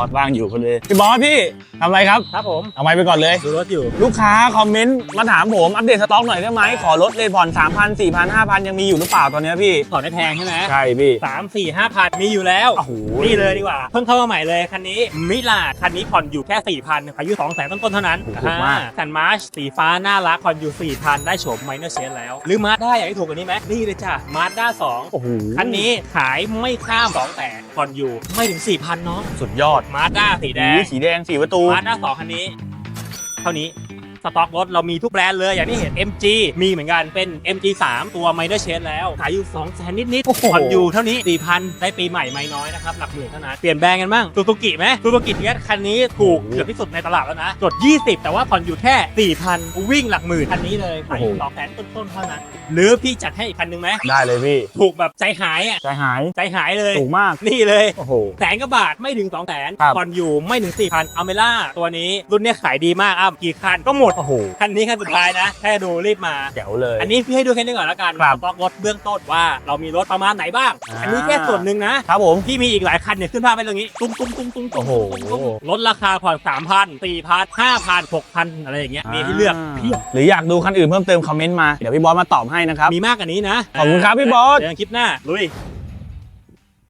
อสว่างอยู่คนเลยพี่บอสพี่ทำอะไรครับ ครับผม เอาไม้ไปก่อนเลย ดูรถอยู่ ลูกค้าคอมเมนต์มาถามผมอัปเดตสต็อกหน่อยได้ไหมขอลดเลยผ่อน3,000 4,000 5,000 ยังมีอยู่หรือเปล่าตอนเนี้ยพี่ ถอดได้แพงใช่ไหมใช่พี่ สามสี่ห้าพันมีอยู่แล้ว โอ้โห นี่เลยดีกว่า เพิ่งเข้ามาใหม่เลยคันนี้ มิลาคันนี้ผ่อนอยู่แค่สี่พันอายุสองแสนต้นๆเท่านั้นถูกมากสันมาร์ชสีฟ้าน่ารักผ่อนอยู่สี่พันได้โฉมไมเนอร์เชนแล้ว หรือมาด้าอยากให้ถูกกว่านี้ไหมนี่เลยจ้ะมาด้าสองโอ้โหคันนี้ขายไม่ข้าม2แสนผ่อนอยู่ไม่ถึง 4,000เนาะสุดยอดมาด้าสีแดง สีแดงสีประตู มาด้าสองคันนี้ เท่านี้ สต็อกรถเรามีทุกแบรนด์เลยอย่างที่เห็น MG มีเหมือนกันเป็น MG 3 ตัว m i n o r Change แล้ว ขายอยู่2แสนนิดๆโอ้โหผ่อนอยู่เท่านี้ 4,000 ได้ปีใหม่ไม่น้อยนะครับ หลักหมื่นเท่านั้น เปลี่ยนแบรนด์กันบ้างซูซูกิไหมซูซูกิเนี่ยคันนี้ถูกเกือบที่สุดในตลาดแล้วนะจด 20 แต่ว่าผ่อนอยู่แค่ 4,000 วิ่งหลักหมื่นคันนี้เลยขายอยู่2แสนต้นๆเท่านั้น หรือพี่จัดให้อีกคันหนึงไหมได้เลยพี่ ถูกแบบใจหายอะใจหายใจหายเลยถูกมากนี่เลยโอ้โหแสนกว่าบาทไม่ถึง2 0 0แสนครับผ่อนอยู่ไม่ถึง4,000อเมล่าตัวนี้รุ่นเนี้ยขายดีมากอ้ำกี่คันก็หมดโอ้โหคันนี้คันสุดท้ายนะแค่ดูรีบมาแจ๋วเลย อันนี้พี่ให้ดูแค่นี้ก่อนแล้วกันครับสต็อกรถเบื้องต้นว่าเรามีรถประมาณไหนบ้าง อ่า อันนี้แค่ส่วนหนึ่งนะครับผมพี่มีอีกหลายคันเนี่ยขึ้นภาพไปตรงนี้ ตุ้มตุ้มตุ้มตุ้มตุ้มโอ้โหตุ้มตุ้มลดราคาผ่อนสามพันสี่พันห้าพันหกพันอะไรอย่างเงี้ยมีให้เลือกเพียบหรืออยากดูคันอื่นเพิ่มเติมคอมเมนต์มา เดี๋ยวพี่บอสมาตอบให้นะครับ มีมากกว่านี้นะขอบคุณครับพี่บอส เจอกันคลิปหน้าลุย